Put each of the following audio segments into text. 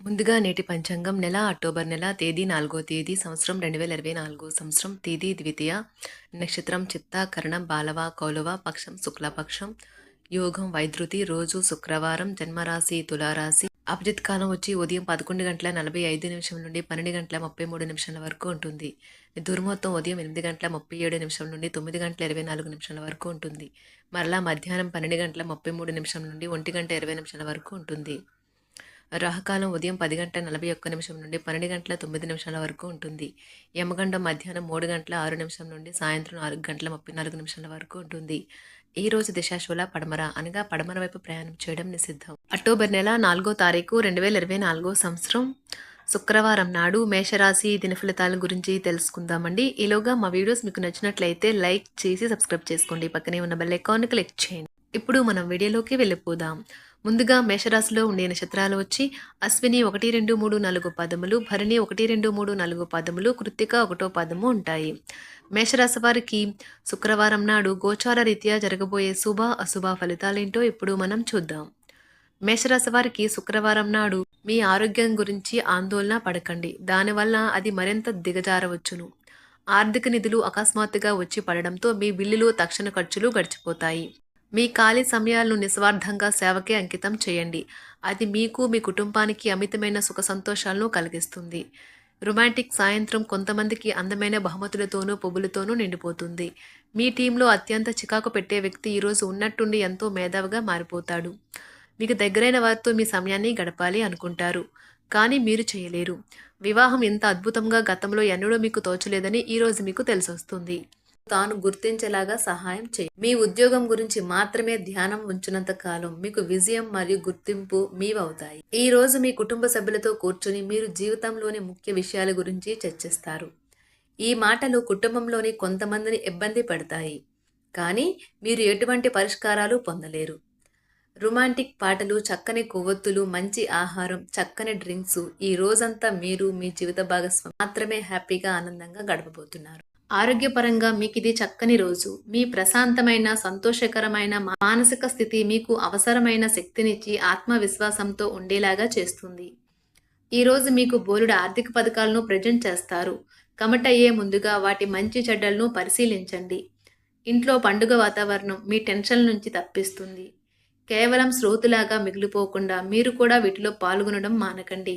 ముందుగా నేటి పంచాంగం నెల అక్టోబర్ నెల తేదీ నాలుగో తేదీ సంవత్సరం రెండు వేల ఇరవై నాలుగు. సంవత్సరం తేదీ ద్వితీయ. నక్షత్రం చిత్త కరణం బాలవ కౌలవ పక్షం శుక్లపక్షం. యోగం వైద్యుతి రోజు శుక్రవారం జన్మరాశి తులారాశి. అభిజిత్ కాలం వచ్చి ఉదయం పదకొండు గంటల నలభై ఐదు నిమిషం నుండి పన్నెండు గంటల ముప్పై మూడు నిమిషాల వరకు ఉంటుంది. దుర్మొత్తం ఉదయం ఎనిమిది గంటల ముప్పై ఏడు నిమిషం నుండి తొమ్మిది గంటల ఇరవై నాలుగు నిమిషాల వరకు ఉంటుంది. మరలా మధ్యాహ్నం పన్నెండు గంటల ముప్పై మూడు నిమిషం నుండి ఒంటి గంట ఇరవై నిమిషాల వరకు ఉంటుంది. రాహకాలం ఉదయం పది గంటల నలభై ఒక్క నిమిషం నుండి పన్నెండు గంటల తొమ్మిది నిమిషాల వరకు ఉంటుంది. యమగండం మధ్యాహ్నం మూడు గంటల ఆరు నిమిషం నుండి సాయంత్రం నాలుగు గంటల ముప్పై నాలుగు నిమిషాల వరకు ఉంటుంది. ఈ రోజు దిశాశూల పడమర అనగా పడమర వైపు ప్రయాణం చేయడం నిషిద్ధం. అక్టోబర్ నెల నాలుగో తారీఖు రెండు వేల ఇరవై నాలుగో సంవత్సరం శుక్రవారం నాడు మేషరాశి దినఫలితాల గురించి తెలుసుకుందామండి. ఈలోగా మా వీడియోస్ మీకు నచ్చినట్లయితే లైక్ చేసి సబ్స్క్రైబ్ చేసుకోండి. పక్కనే ఉన్న బెల్ ఐకాన్ క్లిక్ చేయండి. ఇప్పుడు మనం వీడియోలోకి వెళ్ళిపోదాం. ముందుగా మేషరాశిలో ఉండే నక్షత్రాలు వచ్చి అశ్విని ఒకటి రెండు మూడు నాలుగు పదములు భరణి ఒకటి రెండు మూడు నాలుగు పదములు కృత్తిక ఒకటో పదము ఉంటాయి. మేషరాశి వారికి శుక్రవారం నాడు గోచార రీత్యా జరగబోయే శుభ అశుభ ఫలితాలేంటో ఇప్పుడు మనం చూద్దాం. మేషరాశి వారికి శుక్రవారం నాడు మీ ఆరోగ్యం గురించి ఆందోళన పడకండి. దానివల్ల అది మరింత దిగజారవచ్చును. ఆర్థిక నిధులు అకస్మాత్తుగా వచ్చి పడడంతో మీ బిల్లులు తక్షణ ఖర్చులు గడిచిపోతాయి. మీ ఖాళీ సమయాలను నిస్వార్థంగా సేవకే అంకితం చేయండి. అది మీకు మీ కుటుంబానికి అమితమైన సుఖ సంతోషాలను కలిగిస్తుంది. రొమాంటిక్ సాయంత్రం కొంతమందికి అందమైన బహుమతులతోనూ పువ్వులతోనూ నిండిపోతుంది. మీ టీంలో అత్యంత చికాకు పెట్టే వ్యక్తి ఈరోజు ఉన్నట్టుండి ఎంతో మేధావిగా మారిపోతాడు. మీకు దగ్గరైన వారితో మీ సమయాన్ని గడపాలి అనుకుంటారు. కానీ మీరు చేయలేరు. వివాహం ఎంత అద్భుతంగా గతంలో ఎన్నడూ మీకు తోచలేదని ఈరోజు మీకు తెలిసొస్తుంది. తాను గుర్తించేలాగా సహాయం చేయి. మీ ఉద్యోగం గురించి మాత్రమే ధ్యానం ఉంచినంత కాలం మీకు విజయం మరియు గుర్తింపు మీవవుతాయి. ఈ రోజు మీ కుటుంబ సభ్యులతో కూర్చుని మీరు జీవితంలోని ముఖ్య విషయాల గురించి చర్చిస్తారు. ఈ మాటలు కుటుంబంలోని కొంతమందిని ఇబ్బంది పెడతాయి. కానీ మీరు ఎటువంటి పరిష్కారాలు పొందలేరు. రొమాంటిక్ పాటలు చక్కని కొవ్వొత్తులు మంచి ఆహారం చక్కని డ్రింక్స్ ఈ రోజంతా మీరు మీ జీవిత భాగస్వామి. మాత్రమే హ్యాపీగా ఆనందంగా గడపబోతున్నారు. ఆరోగ్యపరంగా మీకు ఇది చక్కని రోజు. మీ ప్రశాంతమైన సంతోషకరమైన మానసిక స్థితి మీకు అవసరమైన శక్తినిచ్చి ఆత్మవిశ్వాసంతో ఉండేలాగా చేస్తుంది. ఈరోజు మీకు బోలుడు ఆర్థిక పథకాలను ప్రజెంట్ చేస్తారు. కమటయ్యే ముందుగా వాటి మంచి చెడ్డలను పరిశీలించండి. ఇంట్లో పండుగ వాతావరణం మీ టెన్షన్ నుంచి తప్పిస్తుంది. కేవలం శ్రోతులాగా మిగిలిపోకుండా మీరు కూడా వీటిలో పాల్గొనడం మానకండి.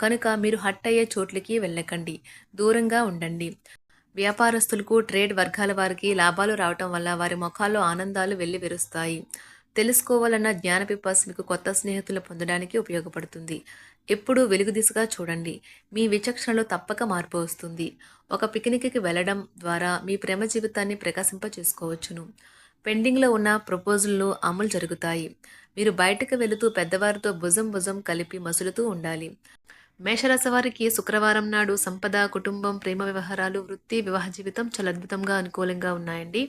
కనుక మీరు హట్ అయ్యే చోట్లకి వెళ్ళకండి. దూరంగా ఉండండి. వ్యాపారస్తులకు ట్రేడ్ వర్గాల వారికి లాభాలు రావటం వల్ల వారి ముఖాల్లో ఆనందాలు వెళ్ళి విరుస్తాయి తెలుసుకోవాలన్న జ్ఞాన పిపాస్ మీకు కొత్త స్నేహితులు పొందడానికి ఉపయోగపడుతుంది. ఎప్పుడూ వెలుగు దిశగా చూడండి. మీ విచక్షణలో తప్పక మార్పు వస్తుంది. ఒక పిక్నిక్కి వెళ్ళడం ద్వారా మీ ప్రేమ జీవితాన్ని ప్రకాశింప చేసుకోవచ్చును పెండింగ్లో ఉన్న ప్రపోజల్లు అమలు జరుగుతాయి. మీరు బయటకు వెళుతూ పెద్దవారితో భుజం భుజం కలిపి మసులుతూ ఉండాలి. మేషరాశి వారికి శుక్రవారం నాడు సంపద కుటుంబం ప్రేమ వ్యవహారాలు వృత్తి వివాహ జీవితం చాలా అద్భుతంగా అనుకూలంగా ఉన్నాయండి.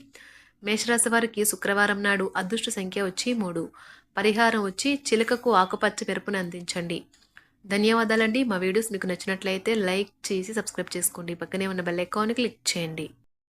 మేషరాశి వారికి శుక్రవారం నాడు అదృష్ట సంఖ్య వచ్చి మూడు. పరిహారం వచ్చి చిలకకు ఆకుపచ్చ పెరుపుని అందించండి. ధన్యవాదాలండి. మా వీడియోస్ మీకు నచ్చినట్లయితే లైక్ చేసి సబ్స్క్రైబ్ చేసుకోండి. పక్కనే ఉన్న బెల్ ఐకాన్ క్లిక్ చేయండి.